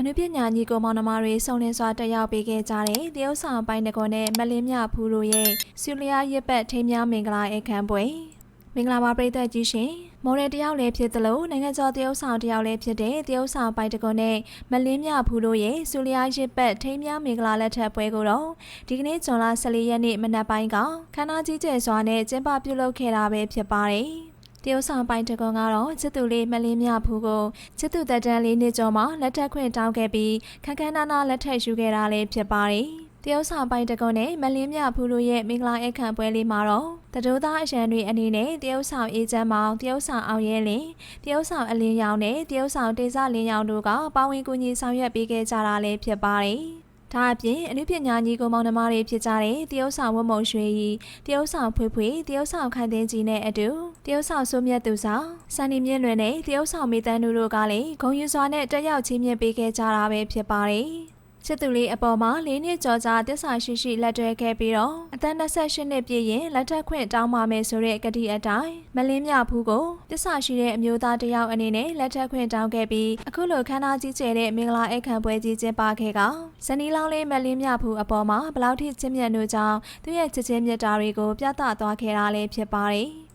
အနုပညာညီကိုမောင်နှမတွေစုံလင်စွာတက်ရောက်ပေးခဲ့ကြတဲ့တရုတ်ဆောင်ပိုင်းတကွန်နဲ့မလင်းမြဖူးတို့ရဲ့ဆူလျာရစ်ပတ်ထိမ်းများမင်္ဂလာအခမ်းပွဲမင်္ဂလာပါပရိသတ်ကြီးရှင်မော်ဒယ်တယောက်လည်းဖြစ်သလိုနိုင်ငံကျော်တရုတ်ဆောင်တယောက်လည်းဖြစ်တဲ့တရုတ်ဆောင်ပိုင်းတကွန်နဲ့မလင်းမြဖူးတို့ရဲ့ဆူလျာရစ်ပတ်ထိမ်းများမင်္ဂလာလက်ထပ်ပွဲကိုတော့ဒီကနေ့ဇွန်လ14ရက်နေ့မနက်ပိုင်းကခမ်းနားကြီးကျယ်စွာနဲ့ကျင်းပပြုလုပ်ခဲ့တာပဲဖြစ်ပါတယ် တရုတ်ဆောင်ပိုင်းတကွန်ကတော့ချစ်သူလေးမလင်းမြဖူးကိုချစ်သူတက်တန်းလေးနှစ်ကျော်မှလက်ထပ်ခွင့်တောင်းခဲ့ပြီးခန်းခန်းနာနာလက်ထပ်ယူခဲ့တာလည်းဖြစ်ပါတယ်။တရုတ်ဆောင်ပိုင်းတကွန်နဲ့မလင်းမြဖူးတို့ရဲ့မင်္ဂလာအခမ်းပွဲလေးမှာတော့တတိုးသားအရန်တွေအနေနဲ့တရုတ်ဆောင်အေးချမ်းမောင်တရုတ်ဆောင်အောင်ရဲလင်းတရုတ်ဆောင်အလင်းရောင်နဲ့တရုတ်ဆောင်တေဇလင်းရောင်တို့ကပါဝင်ကူညီဆောင်ရွက်ပေးခဲ့ကြတာလည်းဖြစ်ပါတယ်။ဒါအပြင်အနုပညာညီကိုမောင်နှမတွေဖြစ်ကြတဲ့တရုတ်ဆောင်ဝတ်မုံရွှေရီတရုတ်ဆောင်ဖွေးဖွေးတရုတ်ဆောင်ခိုင်သိန်းကြီးနဲ့အတူ တရုတ်ဆောင်စိုးမြတ်သူဆောင်စံနေမြင့်လွင်နဲ့တရုတ်ဆောင်မေတန်းတို့တို့ကလည်းဂုံယူစွာနဲ့တက်ရောက်ချင်းမြင့်ပေးခဲ့ကြတာပဲဖြစ်ပါတယ်ချစ်သူလေးအပေါ်မှာ၄နှစ်ကျော်ကြာတစ္ဆာရှိရှိလက်တွဲခဲ့ပြီးတော့အသက်28နှစ်ပြည့်ရင်လက်ထပ်ခွင့်တောင်းပါမယ်ဆိုတဲ့ကတိအတိုင်းမလင်းမြဖူးကိုတစ္ဆာရှိတဲ့အမျိုးသားတစ်ယောက်အနေနဲ့လက်ထပ်ခွင့်တောင်းခဲ့ပြီးအခုလိုခမ်းနားကြီးကျယ်တဲ့မင်္ဂလာအခမ်းပွဲကြီးကျင်းပခဲ့ကဇနီးလောင်းလေးမလင်းမြဖူးအပေါ်မှာဘယ်လောက်ထိချစ်မြတ်လို့ကြောင်းသူရဲ့ချစ်ချင်းမြတ်တာတွေကိုပြသသွားခဲ့တာလည်းဖြစ်ပါတယ်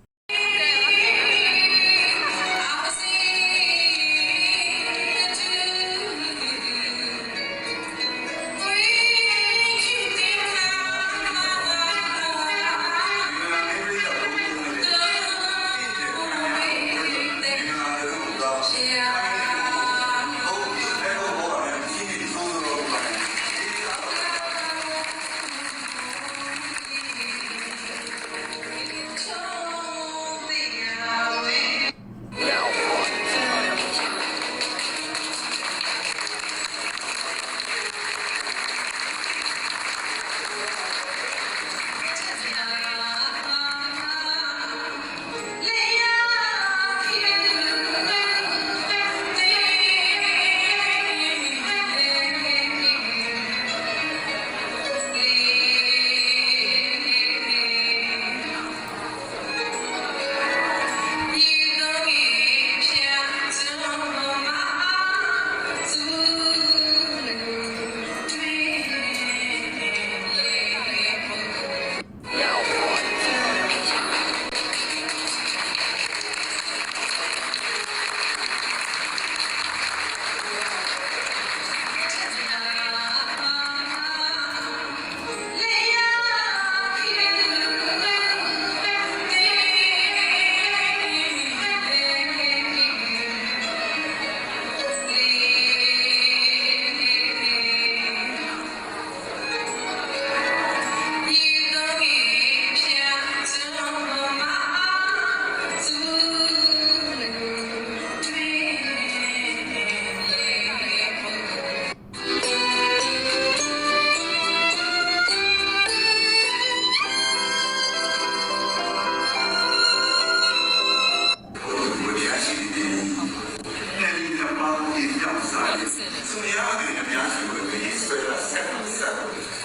ဆိုရတဲ့အများစုကိုရေးဆွဲတာဆက်ဆက်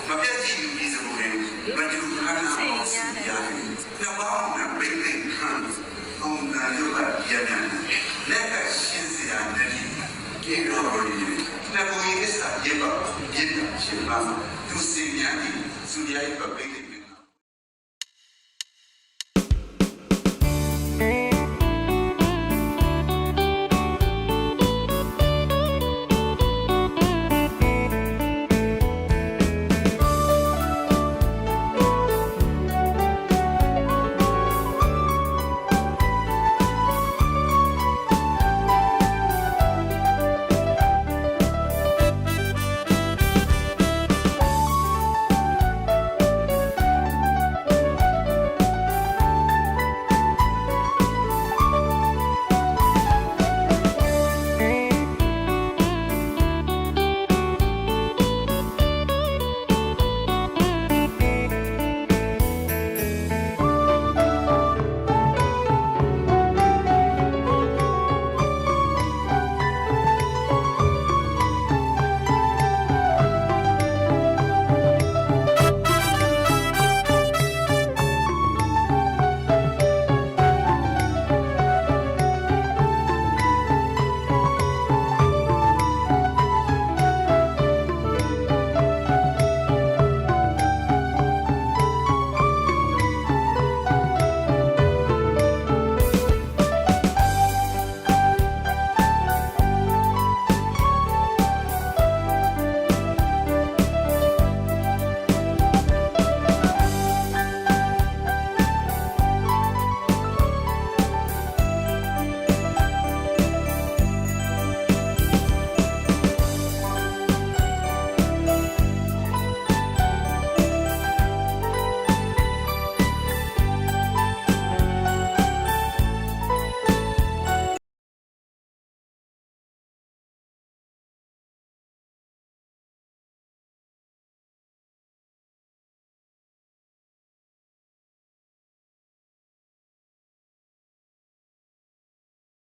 မပြတ်ကြည့်ပြီးစမှုတွေမတူခါနာအောင်စီရတယ်။နောက်ပေါင်းနဲ့ပိတ်ပိတ်ခံအောင်နာရုပ်ကပြန်ပြန်လက်ကရှင်းစရာနဲ့ဒီလိုလိုဒီနဘူရီအစ်စာရေပါပြည့်တယ်ရှင်ပါသူစင်ညာဒီသူရဲ့ပပိ